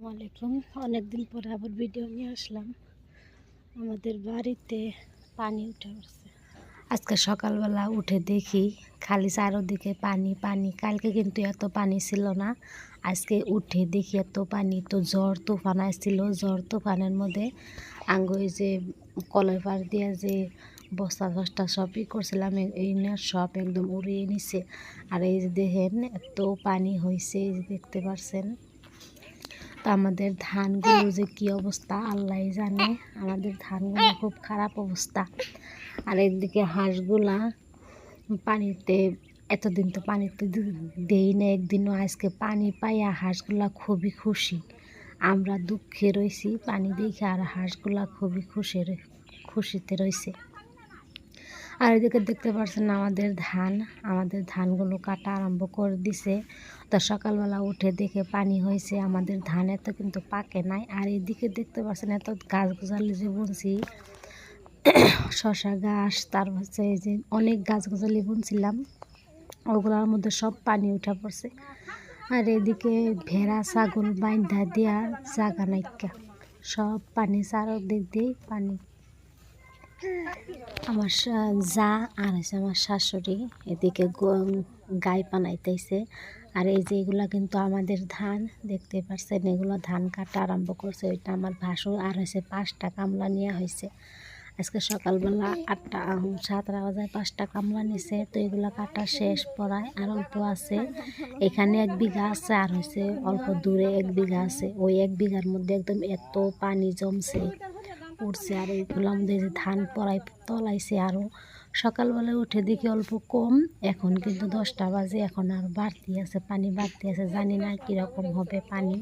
আলাইকুম অনেকদিন পরে আবার ভিডিও নিয়ে আসলাম। আমাদের বাড়িতে পানি উঠে পড়ছে। আজকে সকালবেলা উঠে দেখি খালি চারোদিকে পানি পানি। কালকে কিন্তু এত পানি ছিল না। আজকে উঠে দেখি এত পানি। তো ঝড় তুফান আসছিল। ঝড় তুফানের মধ্যে আঙ্গ এই যে কলের পাড় দিয়ে যে বস্তা টস্তা সবই করছিলাম। এই না সব একদম উড়িয়ে নিছে। আর এই যে দেখেন, এত পানি হয়েছে দেখতে পারছেন। তো আমাদের ধানগুলো যে কি অবস্থা আল্লাহ জানে। আমাদের ধানগুলো খুব খারাপ অবস্থা। আর একদিকে হাঁসগুলা পানিতে, এতদিন তো পানিতে দেই না একদিনও আজকে পানি পাইয়া হাঁসগুলা খুবই খুশি। আমরা দুঃখে রয়েছি পানি দেখে, আর হাঁসগুলা খুবই খুশি খুশিতে রয়েছে আর এদিকে দেখতে পাচ্ছেন আমাদের ধান, আমাদের ধানগুলো কাটা আরম্ভ করে দিছে। তো সকালবেলা উঠে দেখে পানি হয়েছে, আমাদের ধান এত কিন্তু পাকে নাই। আর এদিকে দেখতে পাচ্ছেন এত গাছ গোছালি যে বুনছি শশা গাছ তার হচ্ছে এই যে অনেক গাছ গোছালি বুনছিলাম, ওগুলোর মধ্যে সব পানি উঠে পড়ছে। আর এদিকে ভেড়া, ছাগল বাইন্ধা দিয়া জাগা নাইকা, সব পানি চারোদিক দিয়ে পানি আমার যা আর হচ্ছে আমার শাশুড়ি, এদিকে গ- গাই পানাইতেছে আর এই যে এগুলা কিন্তু আমাদের ধান দেখতে পাচ্ছেন এগুলো ধান কাটা আরম্ভ করছে। ওইটা আমার ভাসুর, আর হয়েছে পাঁচটা কামলা নেওয়া হয়েছে আজকে সকালবেলা আটটা সাতটা বাজায় পাঁচটা কামলা নিছে, তো এগুলো কাটা শেষ পড়ায়, আর অল্প আছে। এখানে এক বিঘা আছে, আর হয়েছে অল্প দূরে এক বিঘা আছে। ওই এক বিঘার মধ্যে একদম এত পানি জমছে। উঠছে আর এইগুলো আমাদের ধান পড়াই তলাইছে আরও সকালবেলা উঠে দেখি অল্প কম, এখন কিন্তু দশটা বাজে, এখন আর বাড়তি আছে, পানি বাড়তি আছে, জানি না কীরকম হবে পানি।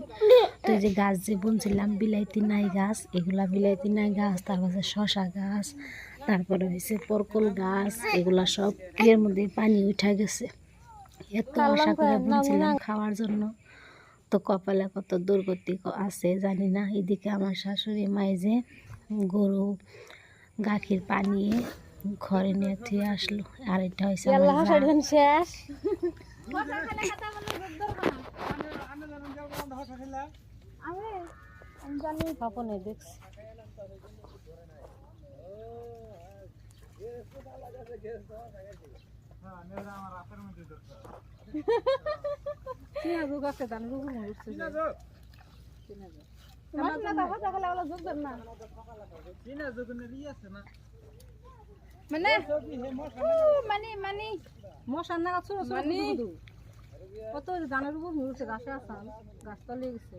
তো যে গাছ যে বুনছিলাম, বিলাইতি নাই গাছ, এগুলা বিলাইতি নাই গাছ তারপরে শশা গাছ, তারপরে হয়েছে পরকল গাছ, এগুলা সব এর মধ্যে পানি উঠা গেছে। এত আশা করে বুনছিলাম খাওয়ার জন্য। তো কপালে কত দুর্গতি আছে জানি না, এদিকে আমার শাশুড়ি মাই যে গরু গাখির পানিয়ে ঘরে নিয়ে থুয়ে আসলো। আর এটা হয়েছে। শেষ স্বপনে দেখছি চিনা যোগ আছে জান রুগু মরছে তোমার না কথা সকালে যোগ দেন না মানে? মানে মানে। মশার নাগা ছোট ছোট মানে। কত জানের উপর গাছে আসাম গাছ তলে গেছে।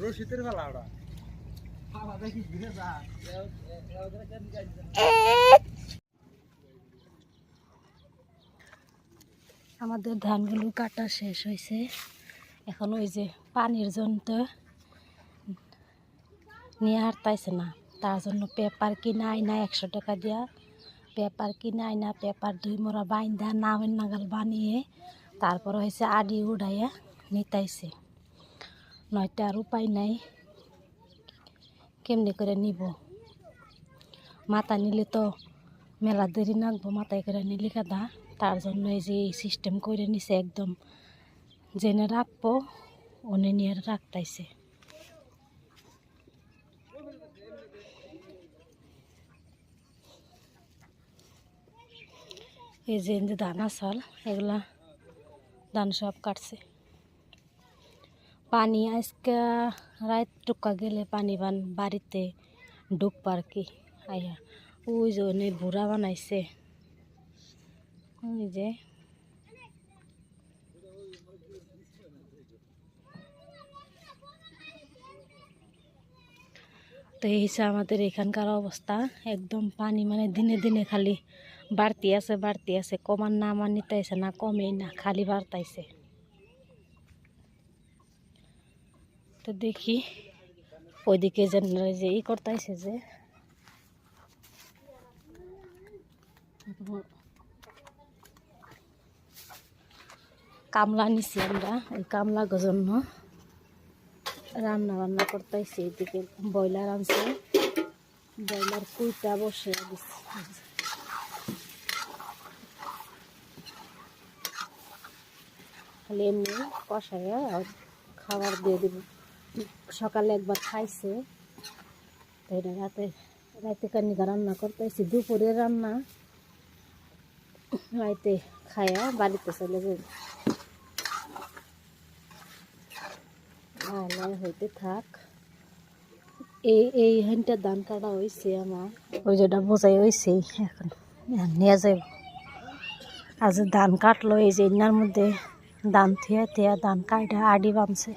রশিদের বেলা ওরা। আমাদের ধানগুলো কাটা শেষ হয়েছে। এখন ওই যে পানির জন্য নিয়ে হারতাইছে না। তার জন্য পেপার কিনে আইনা একশো টাকা দিয়া। পেপার কিনে আইনা, পেপার দুই মোড়া বাইন্দা, নামের নাগাল বানিয়ে তারপর হয়েছে আডি উড়াইয়া নিতাইছে। নয়তো আর উপায় নাই। কেমনি করে নিব? মাথা নিলে তো মেলা দেরি নাকবো মাথায় করে নিলে কাদা তার জন্য এই যে এই সিস্টেম করে নিছে একদম। জেনে রাখব অনে নিয়ে রাখতাইছে। এই যে দানা চাল, এগুলা ধান সব কাটছে। পানি, আজকে রাত টুকা গেলে পানি বান বাড়িতে আর কি? আইয়া ওই অনেক বুড়া বানাইছে। ওই যে। তো এই হিসাবে আমাদের এখানকার অবস্থা। একদম পানি মানে দিনে দিনে খালি বাড়তি আছে বাড়তি আছে। কমার না আমার নিতেছে না, কমেই না, খালি বাড়তাইছে। তো দেখি। ওইদিকে যেন যে ই করতেছে যে। কামলা নিছি আমরা ওই কামলা জন্য। রান্না বান্না করতেছি এদিকে, ব্রয়লার আনছে। ব্রয়লার কুইটা বসে খালি এমনি কষাইয়া আর খাবার দিয়ে দিব। সকালে একবার খাইছে। তো এটা রাতে রাতে কানিকা রান্না করতেছি। দুপুরে রান্না। রাতে খায়া বাড়িতে চলে যাবে ভালো হইতে থাক। এই এই হানটা ধান কাটা হয়েছে আমার। ওই যেটা বোঝাই হয়েছে এখন নিয়ে যাব আজ ধান কাটলো, এই যে ইনার মধ্যে ধান থিয়া থিয়া ধান কাটা আডি বানছে।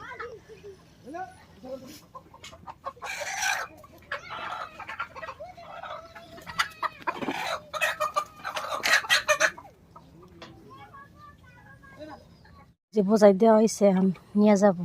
যে বোঝাই দেওয়া হয়েছে নিয়ে যাব।